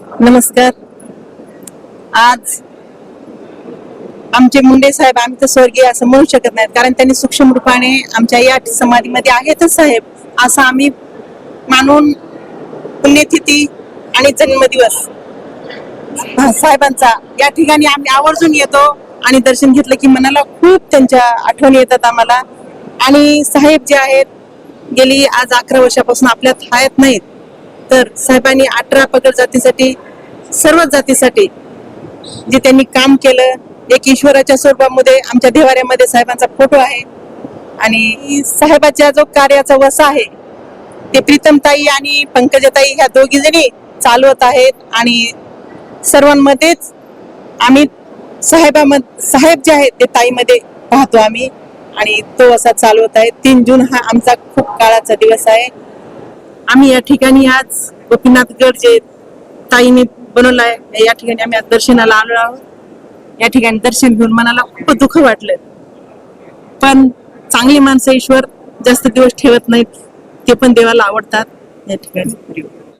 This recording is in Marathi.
नमस्कार. आज आमचे मुंडे साहेब आम्ही तर स्वर्गीय असं म्हणू शकत नाहीत कारण त्यांनी सूक्ष्म रूपाने आमच्या या समाधीमध्ये आहेतच साहेब असं आम्ही मानून पुण्यतिथी आणि जन्मदिवस साहेबांचा या ठिकाणी आम्ही आवर्जून येतो आणि दर्शन घेतलं की मनाला खूप त्यांच्या आठवणी येतात आम्हाला. आणि साहेब जे आहेत गेली आज अकरा वर्षापासून आपल्यात आहेत नाहीत. तर साहेबांनी अठरा पगड जातीसाठी सर्वच जातीसाठी जे त्यांनी काम केलं एक ईश्वराच्या स्वरूपामध्ये आमच्या देवाऱ्यामध्ये साहेबांचा फोटो आहे. आणि साहेबाच्या जो कार्याचा वसा आहे ते प्रीतमताई आणि पंकजाताई ह्या दोघी जणी चालवत आहेत. आणि सर्वांमध्येच आम्ही साहेबाम साहेब जे आहेत ते ताईमध्ये पाहतो आम्ही. आणि तो असा चालवत आहे. तीन जून हा आमचा खूप काळाचा दिवस आहे. आम्ही या ठिकाणी आज गोपीनाथगड जे ताईने बनवलं आहे या ठिकाणी आम्ही आज दर्शनाला आलो आहोत. या ठिकाणी दर्शन घेऊन मनाला खूप दुःख वाटलं. पण चांगली माणसं ईश्वर जास्त दिवस ठेवत नाहीत ते पण देवाला आवडतात. या ठिकाणी.